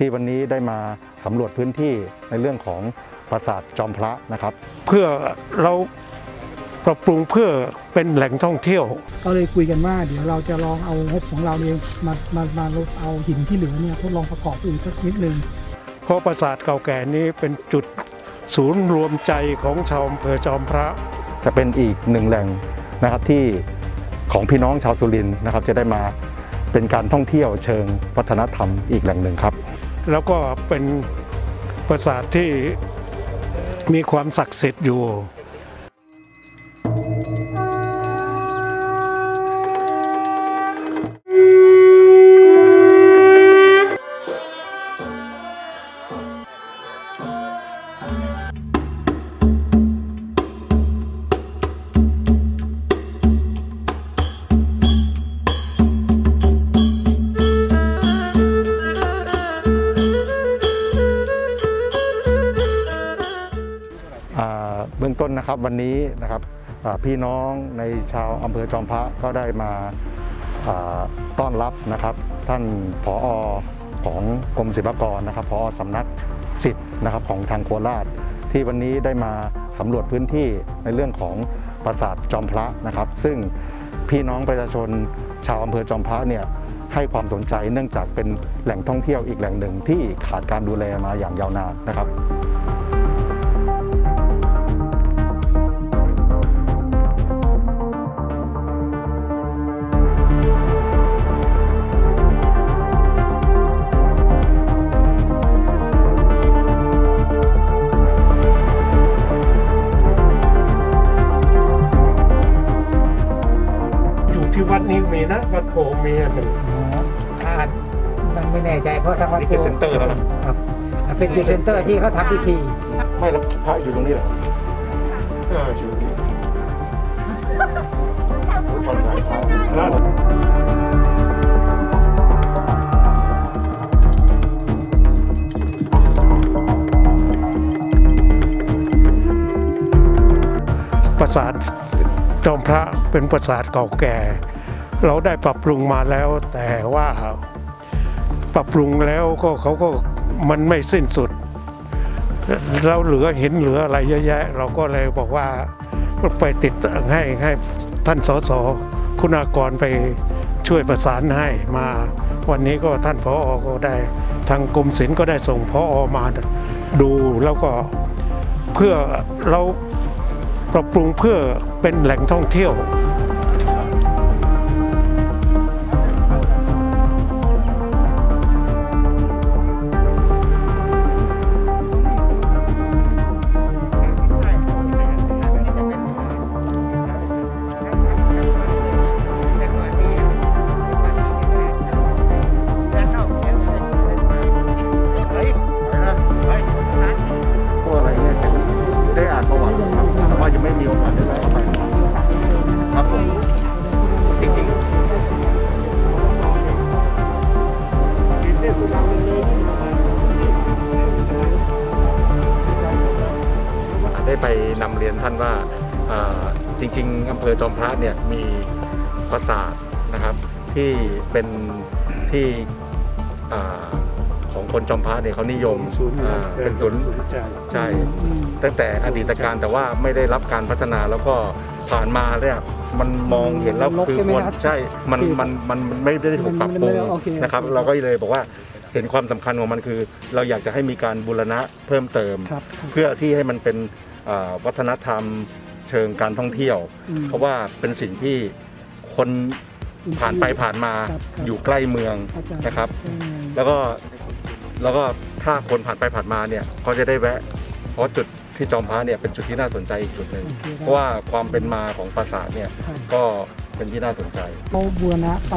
ที่วันนี้ได้มาสำรวจพื้นที่ในเรื่องของปราสาทจอมพระนะครับ เพื่อเราปรับปรุงเพื่อเป็นแหล่งท่องเที่ยว ก็เลยคุยกันว่าเดี๋ยวเราจะลองเอางบของเราเนี่ยมามามาเอาหินที่เหลือเนี่ยทดลองประกอบดูสักนิดนึงเพราะปราสาทเก่าแก่นี้เป็นจุดศูนย์รวมใจของชาวอำเภอจอมพระ จะเป็นอีกหนึ่งแหล่งนะครับที่ของพี่น้องชาวสุรินทร์นะครับ จะได้มาเป็นการท่องเที่ยวเชิงวัฒนธรรมอีกแหล่งหนึ่งครับ แล้วก็เป็นปราสาทที่มีความศักดิ์สิทธิ์อยู่ นนะครับวันนี้นะครับพี่น้องในชาวอำเภอจอมพระก็ได้มาต้อนรับนะครับ ท่านผอของกรมศิลปากรนะครับผอสำนักสิทธิ์นะครับของทางโคราช ที่วันนี้ได้มาสำรวจพื้นที่ในเรื่องของปราสาทจอมพระนะครับ ซึ่งพี่น้องประชาชนชาวอำเภอจอมพระเนี่ยให้ความสนใจเนื่องจากเป็นแหล่งท่องเที่ยวอีกแหล่งหนึ่งที่ขาดการดูแลมาอย่างยาวนานนะครับ อยู่ที่วัดนี้มีนะวัดโพมีอันหนึ่งถ้ามันไม่แน่ใจเพราะทางวัดนี่คือเซ็นเตอร์แล้วนะ ครับเป็นจุดเซ็นเตอร์ที่เขาทำพิธี ไม่แล้วพระอยู่ตรงนี้เหรอเอออยู่ปราสาท จอมพระเป็นปราสาทเก่าแก่ เราได้ปรับปรุงมาแล้ว แต่ว่าปรับปรุงแล้วก็เขาก็มันไม่สิ้นสุด เราเหลือเห็นเหลืออะไรเยอะแยะ เราก็เลยบอกว่าไปติดให้ให้ท่านสสคุณากรไปช่วยประสานให้มาวันนี้ก็ท่านพออก็ได้ ทางกรมศิลป์ก็ได้ส่งพออมาดูแล้วก็เพื่อเรา ปรับปรุงเพื่อเป็นแหล่งท่องเที่ยว นำเรียนท่านว่าเอ่อจริงๆอำเภอจอมพระเนี่ยมีปราสาทนะครับที่เป็นที่เอ่อของคนจอมพระเนี่ยเขานิยมอ่าเป็นศูนย์ใจใช่ตั้งแต่อดีตการแต่ว่าไม่ได้รับการพัฒนาแล้วก็ผ่านมาเนี่ยมันมองเห็นแล้วรกคือใช่ไหมควรครับใช่มันมันมันมันไม่ได้ถูกปรับปรุงโอเคนะครับ เราก็เลยบอกว่า เห็นความสำคัญของมันคือ เราอยากจะให้มีการบูรณะเพิ่มเติมครับเพื่อที่ให้มันเป็นอ่าวัฒนธรรมเชิงการท่องเที่ยวอืมเพราะว่าเป็นสิ่งที่คนผ่านไปผ่านมาครับครับอยู่ใกล้เมืองเข้าใจนะครับอืมแล้วก็แล้วก็ถ้าคนผ่านไปผ่านมาเนี่ยเขาจะได้แวะ เพราะจุดที่จอมพระเนี่ยเป็นจุดที่น่าสนใจอีกจุดหนึ่งโอเคได้เพราะว่าความเป็นมาของปราสาทเนี่ยครับก็เป็นที่น่าสนใจเขาบูรณะไป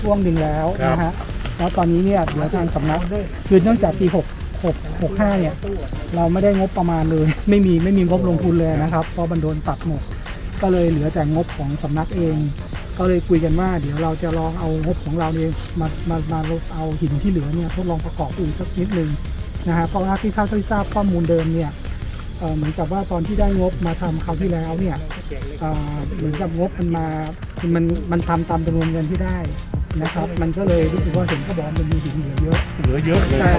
ช่วงหนึ่งแล้วนะฮะ แล้วตอนนี้เนี่ยเดี๋ยวทางสำนักคือเนื่องจากปี6 6 6 5เนี่ยเราไม่ได้งบประมาณเลย ไม่มีไม่มีงบลงทุนเลยนะครับเพราะมันโดนตัดหมดก็เลยเหลือแต่งบของสำนักเอง ก็เลยคุยกันว่า เดี๋ยวเราจะลองเอางบของเราเนี่ยมามามาเอาหินที่เหลือเนี่ยทดลองประกอบดูสักนิดนึงนะฮะเพราะว่าที่เท่าที่ทราบข้อมูลเดิมเนี่ยเหมือนกับว่าตอนที่ได้งบมาทำคราวที่แล้วเนี่ยเหมือนกับงบมันมามันมันทำตามจำนวนเงินที่ได้ นะครับ มันก็เลยรู้สึกว่าเห็นกระบอกมันมีหินเหลือเยอะ เหลือเยอะเลยใช่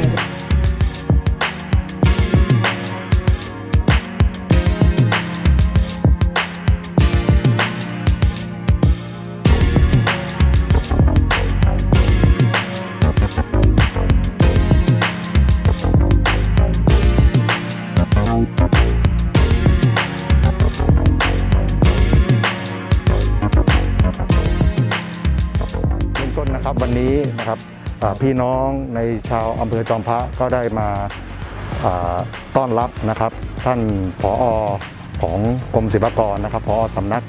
นะครับวันนี้นะครับพี่น้องในชาวอำเภอจอมพระก็ได้มาอ่าต้อนรับนะครับ ท่านผอของกรมศิลปากรนะครับผอสำนัก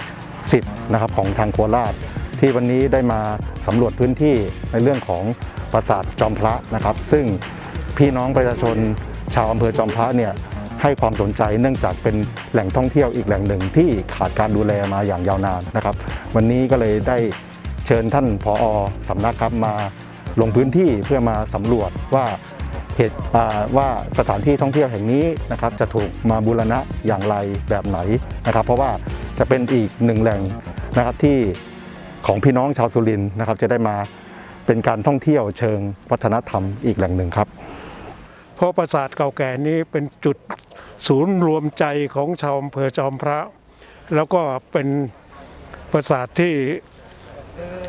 สิทธิ์นะครับของทางโคราช ที่วันนี้ได้มาสำรวจพื้นที่ในเรื่องของปราสาทจอมพระนะครับ ซึ่งพี่น้องประชาชนชาวอำเภอจอมพระเนี่ยให้ความสนใจเนื่องจากเป็นแหล่งท่องเที่ยวอีกแหล่งหนึ่งที่ขาดการดูแลมาอย่างยาวนานนะครับ วันนี้ก็เลยได้ เชิญท่านผอสำนักครับมาลงพื้นที่เพื่อมาสำรวจว่าเหตุว่าสถานที่ท่องเที่ยวแห่งนี้นะครับจะถูกมาบูรณะอย่างไรแบบไหนนะครับ เพราะว่าจะเป็นอีกหนึ่งแหล่งนะครับที่ของพี่น้องชาวสุรินทร์นะครับ จะได้มาเป็นการท่องเที่ยวเชิงวัฒนธรรมอีกแหล่งหนึ่งครับเพราะปราสาทเก่าแก่นี้เป็นจุดศูนย์รวมใจของชาวอำเภอจอมพระ แล้วก็เป็นปราสาทที่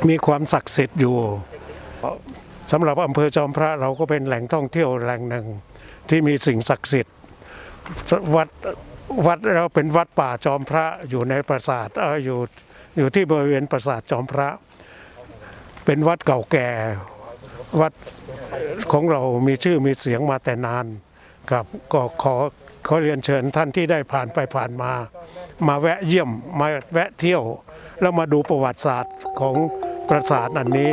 มีความศักดิ์สิทธิ์อยู่สำหรับอำเภอจอมพระเราก็เป็นแหล่งท่องเที่ยวแหล่งหนึ่งที่มีสิ่งศักดิ์สิทธิ์วัดวัดเราเป็นวัดป่าจอมพระอยู่ในปราสาทเอ่ออยู่อยู่ที่บริเวณปราสาทจอมพระ เป็นวัดเก่าแก่วัดของเรามีชื่อมีเสียงมาแต่นานครับก็ขอ ขอเรียนเชิญท่านที่ได้ผ่านไปผ่านมา มาแวะเยี่ยมมาแวะเที่ยว แล้วมาดูประวัติศาสตร์ของปราสาทอันนี้